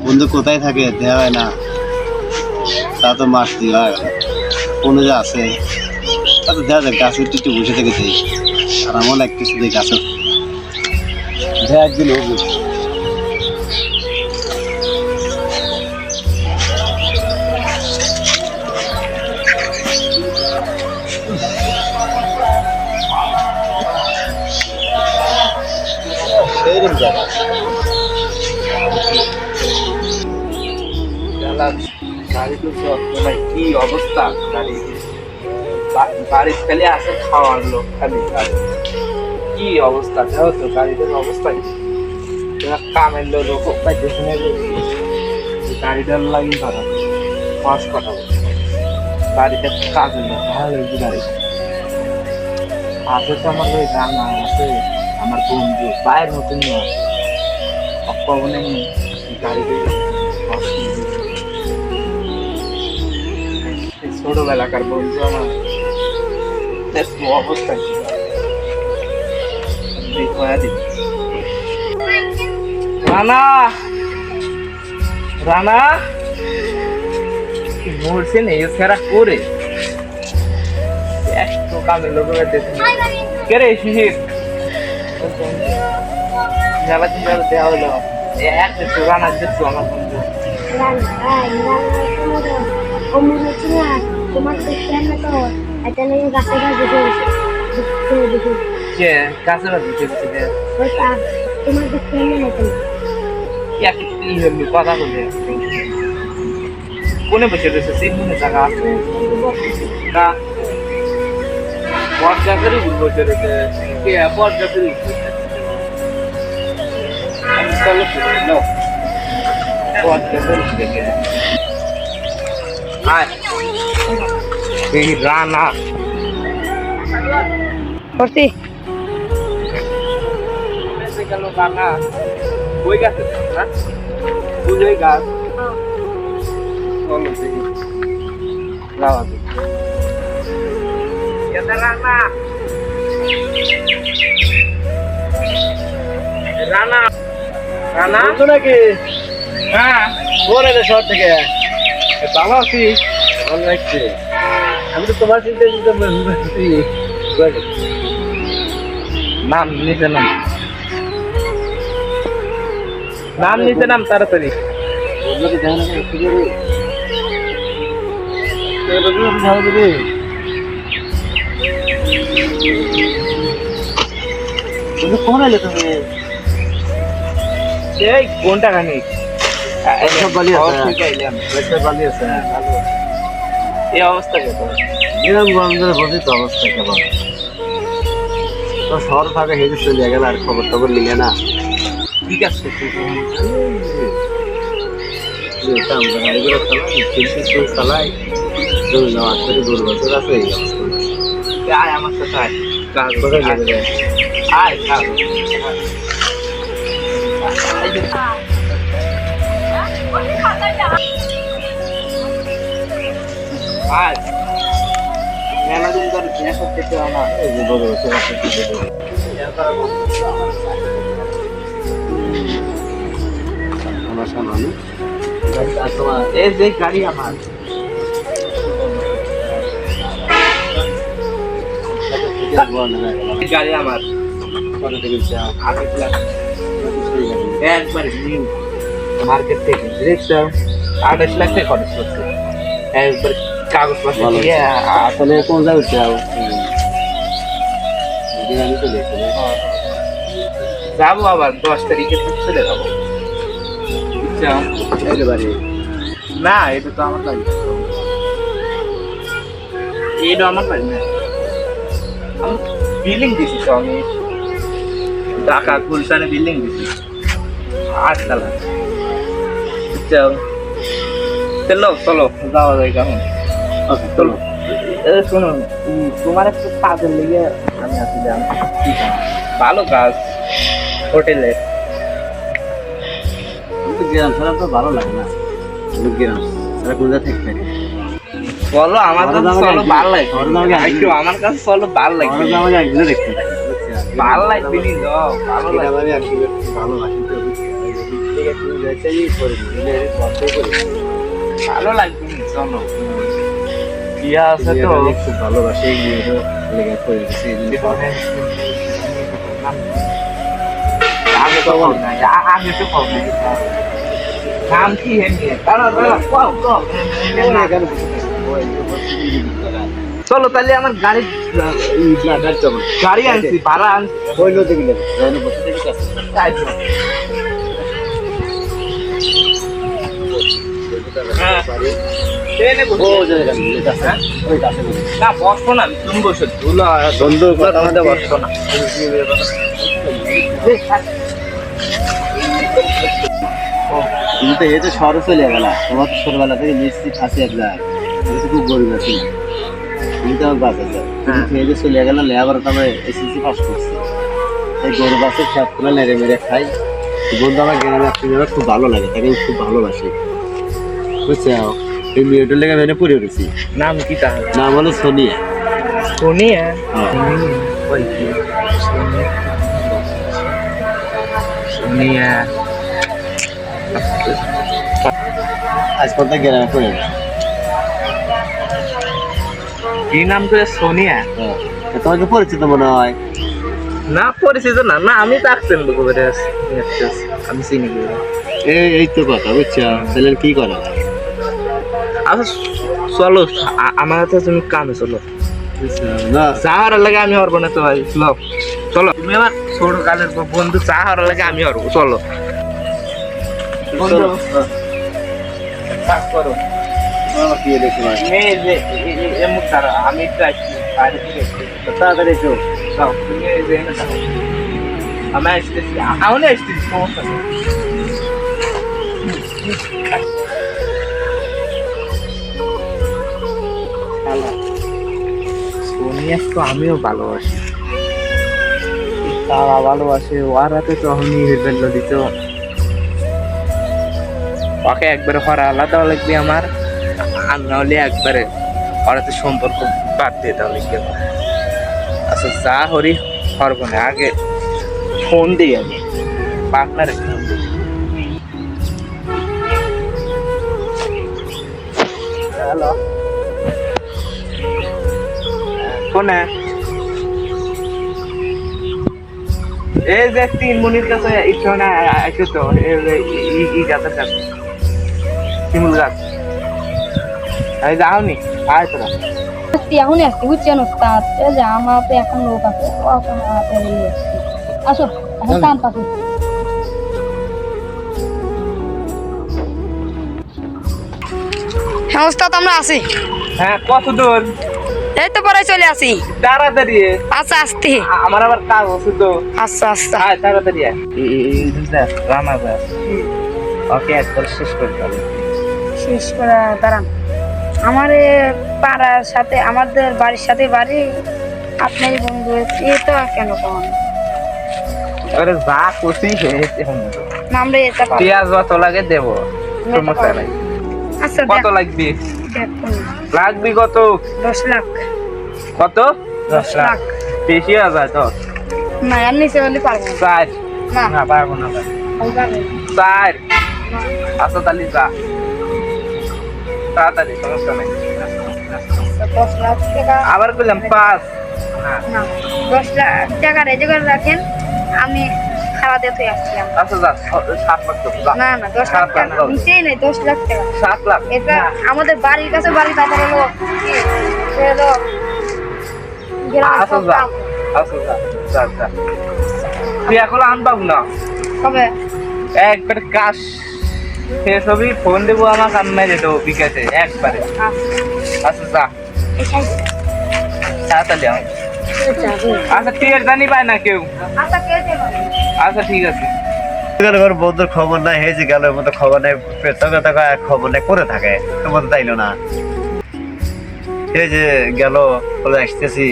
বন্ধু কোথায় থাকে? দেওয়া হয় না। তা তো মাস দেওয়া হয়। কোনো যে আছে। তা তো দেওয়া যায় গাছের একটু বসে থেকে দেই। আর আমার এক কিছু দিই গাছে। দেয়া একদিন হবে গাড়ি তো ভাই কি অবস্থা? গাড়ি বাড়ির খালি আসে খাওয়ার লোক খালি গাড়ি কি অবস্থা? দেখো তো গাড়িটার অবস্থা কি? কামের লোক পাইতেছে না যে গাড়িটার লাগি ধরা। পাঁচ কথা গাড়িটা কাজের লোক গাড়ি আছে তো আমার ওই রান্না, আছে আমার বন্ধু, পায়ের মতন অপনে গাড়িতে ছোটবেলাকার বন্ধু আমার। অবস্থা রানা! রানা! বলছে না এ সারা করে? একটু কামে লোক কে রে শিশির? হলো। একটু রানা দেখছ আমার বন্ধু। তোমার দেখতে না তো এটা নিয়ে গাছে গাছ বসে দেখি। কে? বাজে দেখছি রে ওই তোমার দেখতে না তো এক কি হলো? কথা বলে। কোনে বসে রয়েছে? সেই কোনে জায়গা আছে না বসে রয়েছে। কে? দেখে আয়। এই রানা। করছি গেল রানা ওই গাছে ওই গাছ চলো দেখি রানা রানা বন্ধু নাকি হ্যাঁ কোন শহর থেকে। ভালো আছি ভালো লাগছে? আমি তো তোমার চিন্তা চিন্তা নাম নিচে নাম। নাম নিচে নাম তাড়াতাড়ি। কোন এলে তুমি এই কোনটা খানি সব বালি আছে। আইলাম বালি আছে ভালো। এই অবস্থা কে তোমার এরকম গরমদের বলছি তো অবস্থা কেমন তো শহর ফাঁকা হেঁটে চলে গেল আর খবর টবর নিলে না ঠিক আছে আমরা গাড়িগুলো চালাই তিনশো কেউ চালাই দুই ন আট থেকে দূর বছর আছে এই অবস্থা আয় আমার সাথে আয় কাজ কোথায় যাবে রে? আয় কাজ আয় গাড়ি আমার। এই গাড়ি আমার। একবার নিউ মার্কেট থেকে আঠাশ লাখ টাকা খরচ করছে। একবার কাগজপত্র দিয়ে আসলে কোন জায়গায় যাব? আবার দশ তারিখে চলে যাব। না এটা তো আমার বাড়ি। এটা আমার বাড়ি না। আমি বিল্ডিং দিছি তো আমি। ঢাকা গুলশানে বিল্ডিং দিছি আটতলা যাও। চলো চলো যাওয়া যায় কেমন? চলো। এ, শোনো তোমার একটু কাজের লেগে আমি আসলে ভালো কাজ হোটেলে। কিন্তু গ্রাম ছাড়া তো ভালো লাগে না। গ্রাম ছাড়া কোন জায়গায় পারি বলো আমার কাছে চলো? ভালো? একটু আমার কাছে চলো ভালো আমার আমাকে একদিনে দেখতে ভালো লাগবে নি ভালো একদিনে ভালো লাগে। ভালো লাগবে চলো। বিয়া আছে তো। খুব ভালোবাসে লেগে দিয়েছে এই আগে তো আগে তো নাম কি হে দাঁড়া দাঁড়া কও কও চলো তাহলে আমার গাড়ি গাড়ি আনছি ভাড়া আনছি। তো। হ্যাঁ। বসে। না বসবো না তুমি বসো। বন্ধু কথা বসবো না। কিন্তু এই তো শহরে চলে গেল তোমার ছোটবেলা থেকে মিষ্টি খাসি তো খুব গরিব আছি তুমি তো আমার যাও হ্যাঁ। তুমি এই যে চলে গেল লেবার তো আমার এসএসসি পাস করছি। এই গরিব আছে খেত করে নেড়ে মেরে খাই। বন্ধু আমার গ্রামে খুব ভালো লাগে তাকে আমি খুব ভালোবাসি। বুঝছ? এই মেয়েটার লেগে মেনে পড়ে নাম কি তাহলে নাম হলো সোনিয়া। সোনিয়া? হ্যাঁ। সোনিয়া। আজ পর্যন্ত গ্রামে পড়ে কি নাম তো সোনিয়া? হ্যাঁ। তোমাকে পরিচিত মনে হয়? না পরিচিত না। না আমি তো আসছেন আমি চিনি। এই এই তো কথা বুঝছ? ছেলের কি করে আচ্ছা চলো আমার হাতে তুমি কামে চলো। চাহার লাগে আমি হরবো না তো ভাই চলো চলো। তুমি আমার ছোট কালের বন্ধু চাহার লাগে আমি হরবো চলো। বন্ধু কাজ করো আমার কি দেখি ভাই মেয়ে যে এ- এ- এমন তারা আমি। তাড়াতাড়ি থাকো। আমি আসতেছি। আমি আসতেছি সমস্যা সোনিয়া তো, আমিও ভালোবাসি। তারা ভালোবাসে ওর হাতে তখনই হেলমেট দিত ওকে একবারে হরা আলাদা লাগবে আমার, আর নাহলে একবারে ওর হাতে সম্পর্ক বাদ দিয়ে দেওয়া লাগবে। আচ্ছা যা হরি, হরব না, আগে ফোন দিই আমি। পার্টনারে ফোনে। এই যে তিন মিনিট কাছে ইচ্ছা না আছে তো এই গাছের কাছে শিমুল গাছ। এই যাওনি আয় তোরা। আসছি আসছি বুঝছেন ওস্তাদ এই যে আমার তো এখন লোক আছে এখন আসো এখন কাম পাবো হ্যাঁ ওস্তাদ আমরা আছি হ্যাঁ কত দূর এই তো পরে চলে আসি। তাড়াতাড়ি। আচ্ছা আসতে। আমার আবার কাজ আছে তো। আচ্ছা আচ্ছা। আয় তাড়াতাড়ি রান্না করে ওকে একবার শেষ করতে হবে শেষ করে দাঁড়ান। আমার পাড়ার সাথে আমাদের বাড়ির সাথে বাড়ি আপনার বন্ধু এটা কেন কন এবারে যা করছি হয়েছে আমরা এটা পেঁয়াজ যত লাগে দেবো? সমস্যা নাই। আচ্ছা কত লাগবে? লাগবে কত? দশ লাখ। কত? দশ লাখ। বেশি হয়ে যায় না এর নিচে হলে পারব না। চার। না। না পারব না চার। আচ্ছা তাহলে যা। তাড়াতাড়ি সমস্যা নাই। আচ্ছা, দশ আবার বললাম পাঁচ। না। দশ লাখ টাকা রেডি করে রাখেন আমি খাওয়া দিতে আসছি আমি। আচ্ছা যা সাত লাখ না না দশ লাখ সাত লাখ টাকা নিচেই নেই দশ লাখ টাকা। সাত লাখ। এটা আমাদের বাড়ির কাছে বাড়ি বাজার হলো হলো আচ্ছা যা। আচ্ছা যা যা যা। তুই এখন আনবাব না কবে? একবার কাজ শেষ হবি ফোন দেবো আমার কান্নায় যেত বিকাশে একবারে। আচ্ছা, যা। তাড়াতাড়ি। যাবে। আচ্ছা টিয়ার জানি পায় না কেউ। আচ্ছা কে দেবে আচ্ছা ঠিক আছে। ওর বন্ধুর খবর নাই হয়েছে গেল মতো খবর নেই তোকে তোকে এক খবর নেই করে থাকে তোমার তাইলো না। এই যে গেল বলে আসতেছি।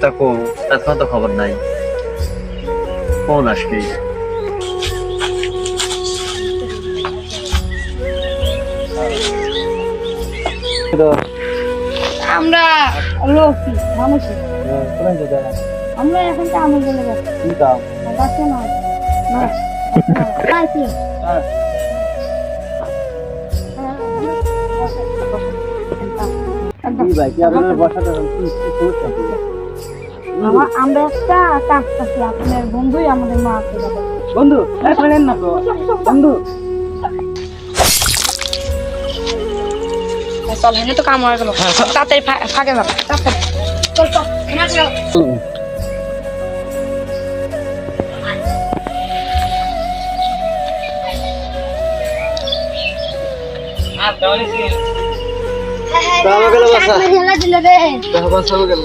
তা কো এখন তো খবর নাই। কোন আসবে? আমরা লোক মানুষ। হ্যাঁ, আমরা এখন তো আমি বলে যাচ্ছি। কি কাম? না হ্যাঁ। হ্যাঁ, ভাই কি আপনার বসাটা কি সমস্যা? কি? আমরা একটা কাজ করছি আপনার বন্ধুই আমাদের মা বন্ধু এক না তো। বন্ধু। চল হেনে তো কাম হয়ে গেল। তাড়াতাড়ি ফাঁকে যাবে চল চল হেনে চল। আর তাহলে কি তাহলে গেলে।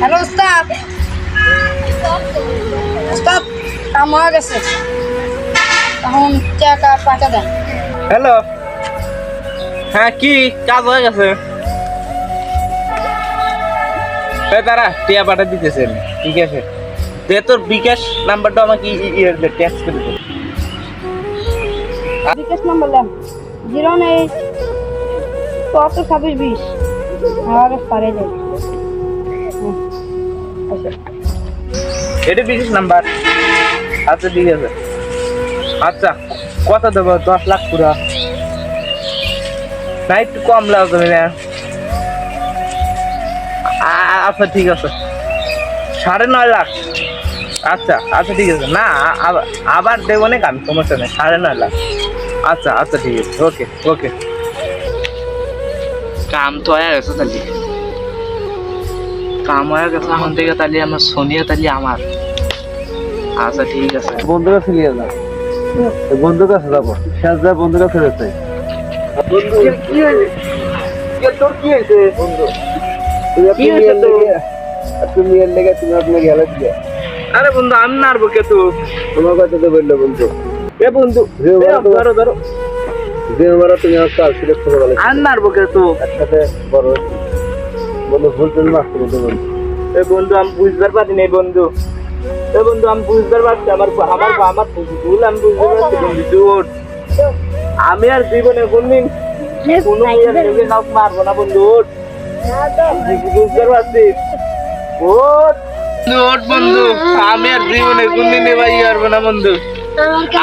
হ্যালো উস্তাদ উস্তাদ কাম হয়ে গেছে। এখন টাকা পাঁচা দেন। হ্যালো হ্যাঁ কি কাজ হয়ে গেছে? তারা টিয়া পাঠা দিতেছে আমি। ঠিক আছে। তোর বিকাশ নাম্বারটা আমাকে ট্যাক্স করে দে। বিকাশ নাম্বার লেন, জিরো চুয়াত্তর, ছাব্বিশ, বিশ। পারে যাই এটা বিশেষ নাম্বার। আচ্ছা ঠিক আছে। আচ্ছা কত দেবো, দশ লাখ পুরা। না, একটু কম লাগবে না। আচ্ছা ঠিক আছে। সাড়ে নয় লাখ। আচ্ছা আচ্ছা ঠিক আছে। না আবার দেবো না আমি সমস্যা নেই, সাড়ে নয় লাখ। আচ্ছা আচ্ছা ঠিক আছে। ওকে ওকে। কাম তো হয়ে গেছে তাহলে। কাম হয়ে গেছে এখন থেকে তাহলে আমার সোনিয়া তাহলে আমার। আচ্ছা ঠিক আছে। বন্ধুর কাছে নিয়ে যাও ওই বন্ধুর কাছে যাব। শেষ যায় বন্ধুর কাছে যেতে। বন্ধু কি হয়েছে? তোর কি হয়েছে? বন্ধু তুমি কি হয়েছে তুমি নিয়ে লেগে তুমি আপনাকে গেলে দিয়ে। আরে বন্ধু আমি নারবো কে তো তোমার কথা তো বলল বন্ধু। এ বন্ধু ধরো ধরো। যে তুমি আমার কাল সিলেক্ট করে বলে আমি নারবো তো। একসাথে বড় বন্ধু ভুল তুমি মাফ করে দেবো এ বন্ধু আমি বুঝতে পারি নাই বন্ধু। এ বন্ধু আমি বুঝতে পারছি আমার আমার আমার ভুল আমি বুঝতে পারছি বন্ধু জোর আমি আর জীবনে কোনদিন কোনো মেয়ের মারবো না বন্ধু ওঠ। বুঝতে পারছি। বন্ধু আমি আর জীবনে কোনদিন এবার ইয়ে পারব না বন্ধু।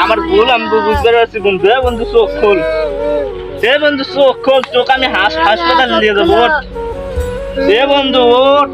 আমার ভুল, আমি বুঝতে পারছি, বন্ধু। বন্ধু, চোখ খোল। সে বন্ধু, চোখ খোল। চোখ আমি হাস হাসপাতালে নিয়ে যাব সে বন্ধু, ওঠ।